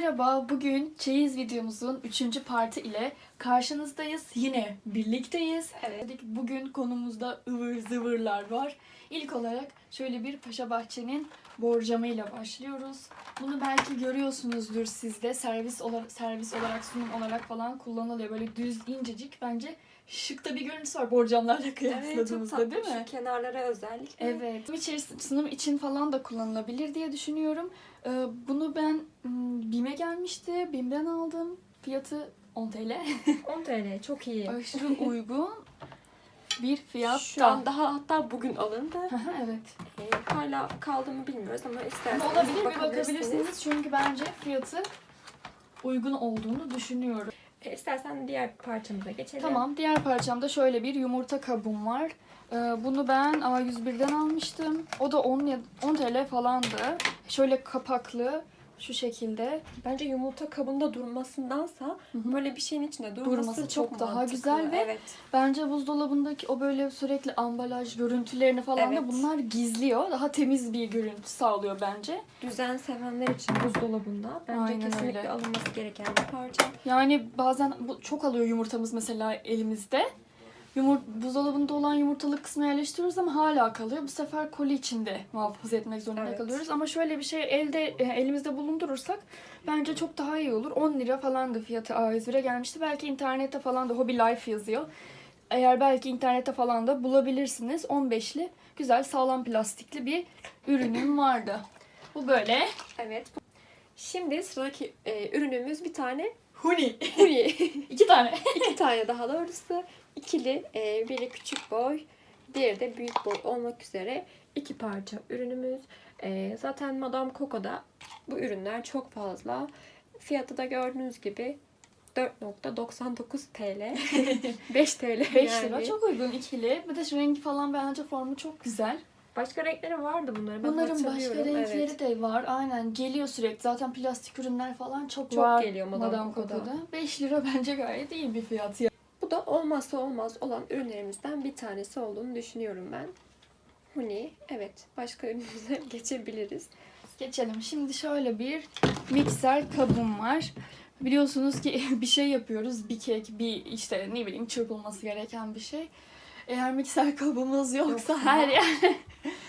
merhaba. Bugün çeyiz videomuzun 3. parti ile karşınızdayız. Yine birlikteyiz. Evet. Bugün konumuzda ıvır zıvırlar var. İlk olarak şöyle bir Paşa Bahçe'nin borcamıyla başlıyoruz. Bunu belki görüyorsunuzdur sizde. Servis olarak, servis olarak, sunum olarak falan kullanılıyor. Böyle düz, incecik. Bence şık da bir görüntüsü var borcamlarla Evet kıyasladığımızda tatlı. değil mi? Şu kenarlara özellikle. Evet. Sunum, içerisi- sunum için falan da kullanılabilir diye düşünüyorum. Ee, bunu ben hmm, BİM'e gelmişti. BİM'den aldım. Fiyatı 10 TL. 10 TL çok iyi. Aşırı uygun bir fiyatta. Şu an daha hatta bugün alındı. Evet. Ee, hala kaldı mı bilmiyoruz ama isterseniz Ama olabilir bir bakabilirsiniz. Çünkü bence fiyatı uygun olduğunu düşünüyorum. Ee, istersen diğer parçamıza geçelim. Tamam. Diğer parçamda şöyle bir yumurta kabım var. Ee, bunu ben A101'den almıştım. O da 10, ya- 10 TL falandı. Şöyle kapaklı şu şekilde. Bence yumurta kabında durmasındansa hı. böyle bir şeyin içinde durması, Durması çok daha mantıklı. güzel ve evet. Bence buzdolabındaki o böyle sürekli ambalaj görüntülerini falan da Evet. bunlar gizliyor. Daha temiz bir görüntü sağlıyor bence. düzen sevenler için buzdolabında bence Aynen kesinlikle öyle. alınması gereken bir parça. Yani bazen bu çok alıyor yumurtamız mesela elimizde. Yumur buzdolabında olan yumurtalık kısmı yerleştiriyoruz ama hala kalıyor. Bu sefer koli içinde muhafaza etmek zorunda Evet. kalıyoruz. Ama şöyle bir şey elde e, elimizde bulundurursak bence çok daha iyi olur. 10 lira falan da fiyatı A101'e gelmişti. Belki internette falan da Hobby Life yazıyor. Eğer belki internette falan da bulabilirsiniz. 15'li güzel sağlam plastikli bir ürünüm vardı. Bu böyle. Evet. Şimdi sıradaki e, ürünümüz bir tane Huni. huni. İki tane. İki tane daha doğrusu. İkili, e, biri küçük boy, diğeri de büyük boy olmak üzere iki parça ürünümüz. E, zaten Madame Coco'da bu ürünler çok fazla. Fiyatı da gördüğünüz gibi 4.99 TL. 5 TL 5 yani. lira çok uygun ikili. Bir de şu rengi falan bence formu çok güzel. Başka renkleri vardı bunların. Ben Bunların başka renkleri evet. de var. Aynen geliyor sürekli. Zaten plastik ürünler falan çok, Çok var geliyor Madame Coco'da. 5 lira bence gayet iyi bir fiyat. ya. Da olmazsa olmaz olan ürünlerimizden bir tanesi olduğunu düşünüyorum ben. Huni. Evet. Başka ürünümüze geçebiliriz. Geçelim. Şimdi şöyle bir mikser kabım var. Biliyorsunuz ki bir şey yapıyoruz. Bir kek, bir işte ne bileyim çırpılması gereken bir şey. Eğer mikser kabımız yoksa Yoksa her yer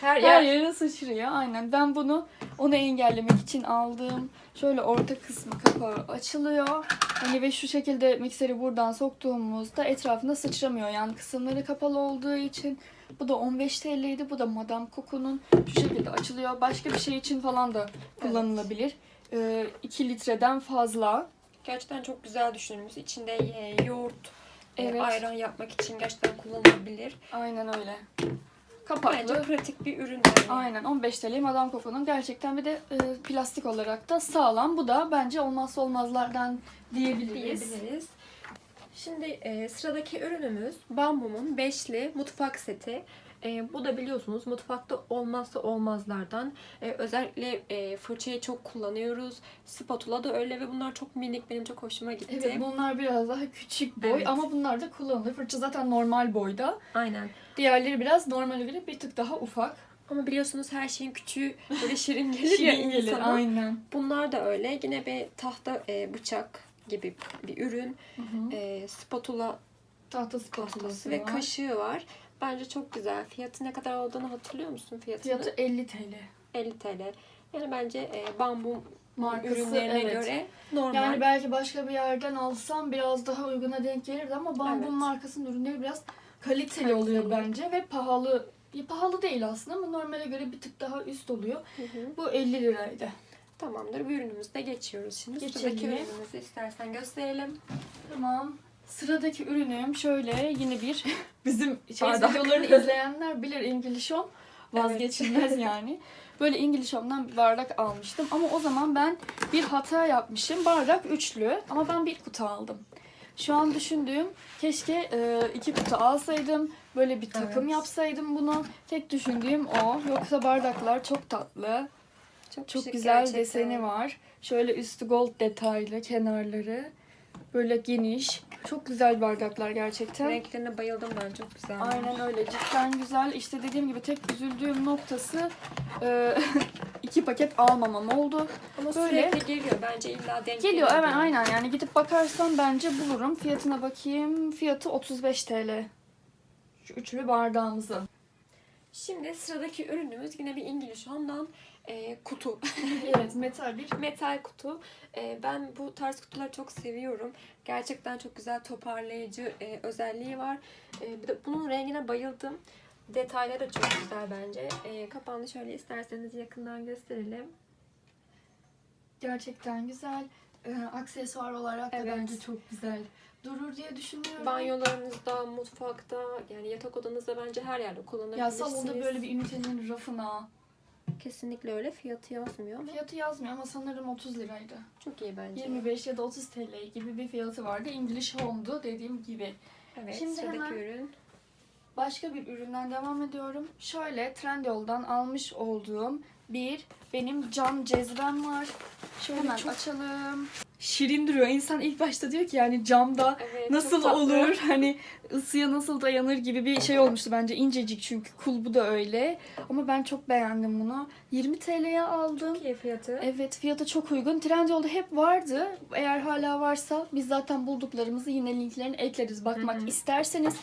Her Her yer yere sıçrıyor aynen. Ben bunu onu engellemek için aldım. Şöyle orta kısmı kapağı açılıyor. Hani ve şu şekilde mikseri buradan soktuğumuzda etrafında sıçramıyor. Yani kısımları kapalı olduğu için. Bu da 15 TL'ydi. Bu da Madame Coco'nun şu şekilde açılıyor. Başka bir şey için falan da kullanılabilir. Ee, 2 litreden fazla. Gerçekten çok güzel düşünülmüş. İçinde e, yoğurt, Evet. ayran yapmak için gerçekten kullanılabilir. Aynen öyle. Bence Kapaklı. pratik bir ürün. Yani. Aynen 15 TL Madame Coco'nun gerçekten bir de e, plastik olarak da sağlam. Bu da bence olmazsa olmazlardan diyebiliriz. diyebiliriz. Şimdi e, sıradaki ürünümüz Bambum'un beşli mutfak seti. E, bu da biliyorsunuz mutfakta olmazsa olmazlardan. E, özellikle e, fırçayı çok kullanıyoruz. Spatula da öyle ve bunlar çok minik. Benim çok hoşuma gitti. Evet bunlar biraz daha küçük boy Evet. ama bunlar da kullanılır. Fırça zaten normal boyda. Aynen. Diğerleri biraz normale göre bir tık daha ufak. Ama biliyorsunuz her şeyin küçüğü böyle şirin gelir ya Şirin gelir aynen. Bunlar da öyle. Yine bir tahta e, bıçak gibi bir ürün. Hı hı. E, spatula Tahta spatulası spatulası ve var. kaşığı var. Bence çok güzel. Fiyatı ne kadar olduğunu hatırlıyor musun fiyatını? Fiyatı 50 TL. 50 TL. Yani bence e, bambu Markası ürünlerine evet. göre normal. Yani belki başka bir yerden alsam biraz daha uyguna denk gelirdi ama Bamboo Evet. markasının ürünleri biraz kaliteli, Kaliteli. oluyor bence ve pahalı. Ya, pahalı değil aslında ama normale göre bir tık daha üst oluyor. Hı hı. Bu 50 liraydı. Tamamdır. Bu ürünümüzde geçiyoruz. Şimdi Geçelim. sıradaki ürünümüzü istersen gösterelim. Tamam. Sıradaki ürünüm şöyle yine bir bizim şey Bardak. videolarını izleyenler bilir Home vazgeçilmez yani. Böyle English Home'dan bir bardak almıştım ama o zaman ben bir hata yapmışım. Bardak üçlü ama ben bir kutu aldım. Şu an düşündüğüm keşke e, iki kutu alsaydım. Böyle bir takım Evet. yapsaydım bunu. Tek düşündüğüm o. Yoksa bardaklar çok tatlı. Çok, Çok şık güzel gerçekten. deseni var. Şöyle üstü gold detaylı kenarları. Böyle geniş. Çok güzel bardaklar gerçekten. Renklerine bayıldım ben çok güzel. Aynen öyle. Cidden güzel. İşte dediğim gibi tek üzüldüğüm noktası e, iki paket almamam oldu. Ama Böyle. sürekli geliyor bence illa denk Geliyor evet yani. aynen yani gidip bakarsam bence bulurum. Fiyatına bakayım. Fiyatı 35 TL. Şu üçlü bardağımızın. Şimdi sıradaki ürünümüz yine bir İngiliz Home'dan e, kutu. evet metal bir. Metal kutu. E, ben bu tarz kutuları çok seviyorum. Gerçekten çok güzel toparlayıcı e, özelliği var. E, bir de bunun rengine bayıldım. Detayları da çok güzel bence. E, kapağını şöyle isterseniz yakından gösterelim. Gerçekten güzel. Ee, aksesuar olarak da Evet. bence çok güzel. Durur diye düşünüyorum. Banyolarınızda, mutfakta, yani yatak odanızda bence her yerde Ya kullanabilirsiniz. salonda böyle bir ünitenin rafına. Kesinlikle öyle. Fiyatı yazmıyor ama Fiyatı yazmıyor ama sanırım 30 liraydı. çok iyi bence. 25 ya da 30 TL gibi bir fiyatı vardı. English Home'du dediğim gibi. Evet, Şimdi sıradaki hemen- ürün. Başka bir üründen devam ediyorum. Şöyle Trendyol'dan almış olduğum bir benim cam cezvem var. Şöyle Hemen çok açalım. Şirin duruyor. İnsan ilk başta diyor ki yani camda Evet, nasıl olur? Hani ısıya nasıl dayanır gibi bir şey olmuştu bence. incecik çünkü kulbu da öyle. Ama ben çok beğendim bunu. 20 TL'ye aldım. Çok iyi fiyatı. Evet fiyatı çok uygun. Trendyol'da hep vardı. Eğer hala varsa biz zaten bulduklarımızı yine linklerini ekleriz bakmak Hı hı. isterseniz.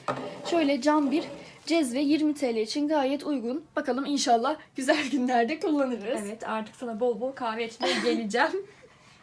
Şöyle cam bir cezve 20 TL için gayet uygun. Bakalım inşallah güzel günlerde kullanırız. Evet artık sana bol bol kahve içmeye geleceğim.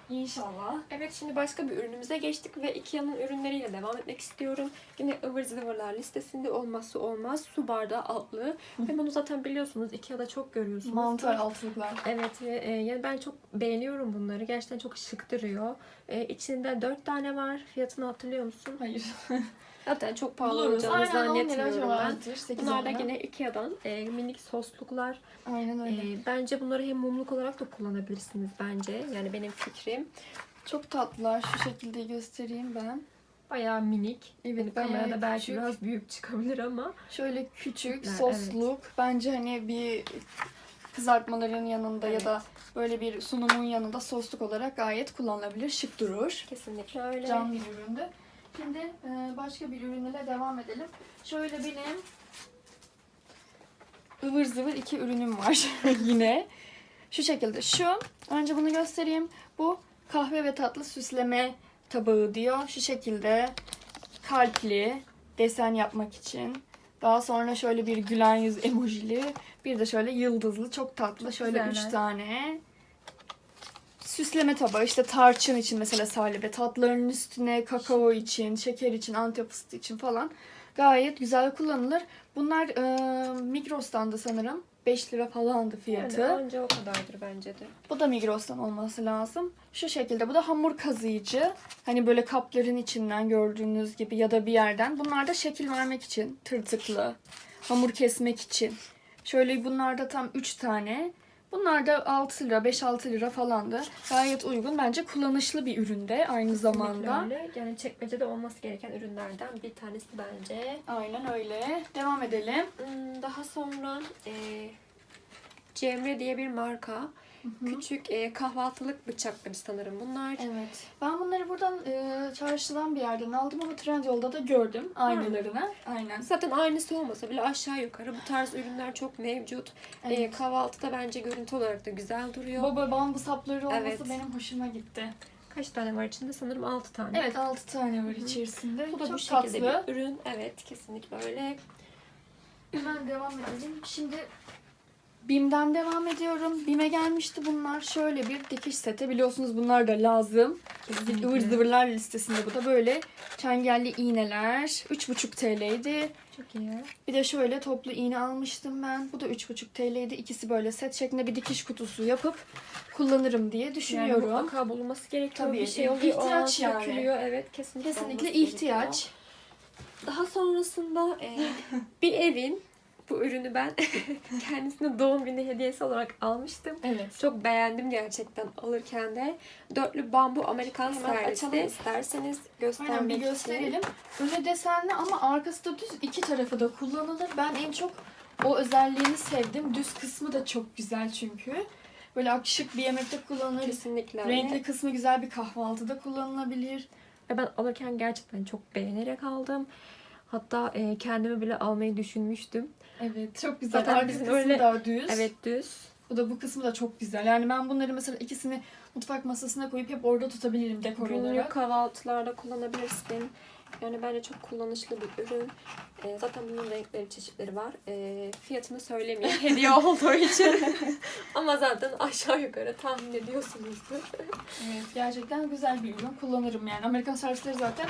İnşallah. evet şimdi başka bir ürünümüze geçtik ve Ikea'nın ürünleriyle devam etmek istiyorum. Yine ıvır zıvırlar listesinde olmazsa olmaz su bardağı altlığı. ve bunu zaten biliyorsunuz Ikea'da çok görüyorsunuz. Mantar altlıklar. Evet ve e, yani ben çok beğeniyorum bunları. Gerçekten çok şık duruyor. E, içinde 4 tane var. Fiyatını hatırlıyor musun? Hayır. Zaten çok pahalı Buluruz. olacağını Aynen 10 lira zannetmiyorum ben. civarıdır. 8 Bunlar da yine Ikea'dan e, minik sosluklar. Aynen öyle. E, bence bunları hem mumluk olarak da kullanabilirsiniz bence. Yani benim fikrim. Çok tatlılar. Şu şekilde göstereyim ben. Bayağı minik. Evet, Yani bayağı kamerada belki küçük. biraz büyük çıkabilir ama Şöyle küçük sosluk. Bence hani bir kızartmaların yanında Evet. ya da böyle bir sunumun yanında sosluk olarak gayet kullanılabilir. Şık durur. kesinlikle öyle. Cam bir üründü. Şimdi e, başka bir ürün ile devam edelim. Şöyle benim ıvır zıvır iki ürünüm var yine. Şu şekilde. Şu, önce bunu göstereyim. Bu kahve ve tatlı süsleme tabağı diyor. Şu şekilde kalpli desen yapmak için. Daha sonra şöyle bir gülen yüz emojili. Bir de şöyle yıldızlı çok tatlı. şöyle üç güzeller. tane. Süsleme tabağı işte tarçın için mesela salebe, tatlıların üstüne kakao için, şeker için, antep fıstığı için falan gayet güzel kullanılır. Bunlar e, Migros'tan da sanırım 5 lira falandı fiyatı. Yani anca o kadardır bence de. Bu da Migros'tan olması lazım. Şu şekilde bu da hamur kazıyıcı. Hani böyle kapların içinden gördüğünüz gibi ya da bir yerden. Bunlar da şekil vermek için tırtıklı. Hamur kesmek için. Şöyle bunlar da tam 3 tane. Bunlar da 6 lira, 5-6 lira falandı. Gayet uygun. Bence kullanışlı bir üründe aynı zamanda. Öyle. Yani çekmecede olması gereken ürünlerden bir tanesi bence. Aynen öyle. Devam edelim. Hmm, Daha sonra e, Cemre diye bir marka. Küçük e, kahvaltılık bıçakları sanırım bunlar. Evet. Ben bunları buradan e, çarşıdan bir yerden aldım ama Trendyol'da da gördüm aynılarını. Aynen. Zaten aynısı olmasa bile aşağı yukarı bu tarz ürünler çok mevcut. E, Evet. kahvaltıda bence görüntü olarak da güzel duruyor. Baba bambu sapları olması Evet. benim hoşuma gitti. Kaç tane var içinde? Sanırım 6 tane. Evet 6 tane var içerisinde. Bu da Çok bu şekilde tatlı. bir ürün. Evet kesinlikle öyle. Hemen devam edelim. Şimdi BİM'den devam ediyorum. BİM'e gelmişti bunlar. Şöyle bir dikiş seti. Biliyorsunuz bunlar da lazım. Kesinlikle. Ivır zıvırlar listesinde bu da böyle çengelli iğneler. 3,5 TL'ydi. Çok iyi. Bir de şöyle toplu iğne almıştım ben. Bu da 3,5 TL'ydi. İkisi böyle set şeklinde bir dikiş kutusu yapıp kullanırım diye Yani düşünüyorum. mutlaka bulunması gerekiyor. Tabii, bir şey oluyor. ihtiyaç yani. Evet kesinlikle. Kesinlikle ihtiyaç. gerekiyor. Daha sonrasında e, bir evin bu ürünü ben kendisine doğum günü hediyesi olarak almıştım. Evet. Çok beğendim gerçekten alırken de. Dörtlü bambu Amerikan servisi açalım. isterseniz göstermek Aynen bir için. gösterelim. Önü desenli ama arkası da düz. iki tarafı da kullanılır. Ben en çok o özelliğini sevdim. Düz kısmı da çok güzel çünkü. Böyle akışık bir yemekte kullanılır. Kesinlikle. Renkli kısmı güzel bir kahvaltıda kullanılabilir. Ve ben alırken gerçekten çok beğenerek aldım. Hatta e, kendimi bile almayı düşünmüştüm. Evet çok güzel. Zaten Arka bizim kısmı öyle- da düz. Evet düz. Bu da bu kısmı da çok güzel. Yani ben bunları mesela ikisini mutfak masasına koyup hep orada tutabilirim dekor Günlük olarak. kahvaltılarda kullanabilirsin. Yani bence çok kullanışlı bir ürün. E, zaten bunun renkleri, çeşitleri var. E, fiyatını söylemeyeyim hediye olduğu için. Ama zaten aşağı yukarı tahmin ediyorsunuzdur. Evet gerçekten güzel bir ürün. Kullanırım yani. Amerikan servisleri zaten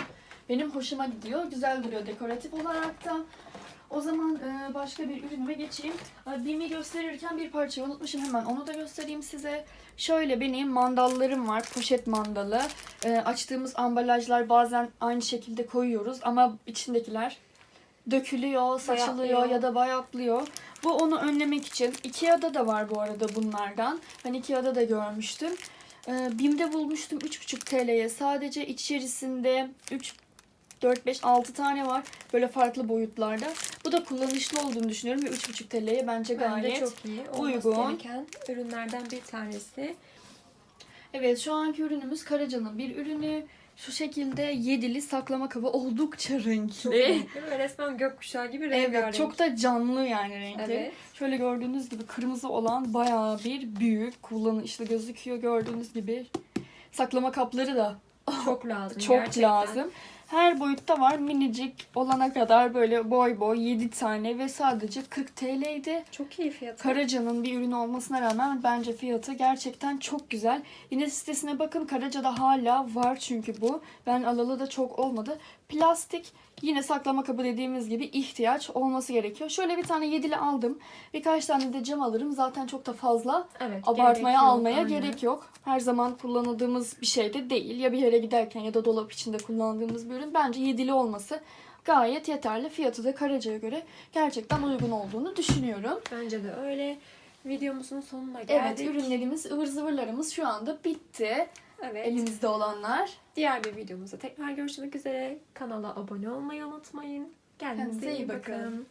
benim hoşuma gidiyor. Güzel duruyor dekoratif olarak da. O zaman e, başka bir ürünüme geçeyim. E, Bimi gösterirken bir parçayı unutmuşum. Hemen onu da göstereyim size. Şöyle benim mandallarım var. Poşet mandalı. E, açtığımız ambalajlar bazen aynı şekilde koyuyoruz ama içindekiler dökülüyor, saçılıyor Bayatlıyor. ya da bayatlıyor. Bu onu önlemek için. Ikea'da da var bu arada bunlardan. Ben Ikea'da da görmüştüm. Ee, BİM'de bulmuştum 3,5 TL'ye. Sadece içerisinde 3 4 5 6 tane var. Böyle farklı boyutlarda. Bu da kullanışlı olduğunu düşünüyorum ve 3,5 TL'ye bence Bence gayet çok iyi. Olması uygun. gereken ürünlerden bir tanesi. Evet şu anki ürünümüz Karaca'nın bir ürünü. Şu şekilde yedili saklama kabı oldukça Çok renkli. renkli ve resmen gökkuşağı gibi rengarenk. Evet çok da canlı yani renkli. Evet. Şöyle gördüğünüz gibi kırmızı olan bayağı bir büyük kullanışlı gözüküyor gördüğünüz gibi. Saklama kapları da Çok lazım çok gerçekten. lazım. Her boyutta var minicik olana kadar böyle boy boy 7 tane ve sadece 40 TL'ydi. Çok iyi fiyatı. Karaca'nın bir ürünü olmasına rağmen bence fiyatı gerçekten çok güzel. Yine sitesine bakın Karaca'da hala var çünkü bu. Ben alalı da çok olmadı. Plastik yine saklama kabı dediğimiz gibi ihtiyaç olması gerekiyor. Şöyle bir tane yedili aldım. Birkaç tane de cam alırım. Zaten çok da fazla evet, abartmaya gerek almaya aynen. gerek yok. Her zaman kullanıldığımız bir şey de değil. Ya bir yere giderken ya da dolap içinde kullandığımız bir ürün. Bence yedili olması gayet yeterli. Fiyatı da Karaca'ya göre gerçekten uygun olduğunu düşünüyorum. Bence de öyle. Videomuzun sonuna Evet geldik. ürünlerimiz, ıvır zıvırlarımız şu anda bitti. Evet. Elimizde olanlar. Diğer bir videomuzda tekrar görüşmek üzere. Kanala abone olmayı unutmayın. Kendinize, Kendinize iyi bakın. bakın.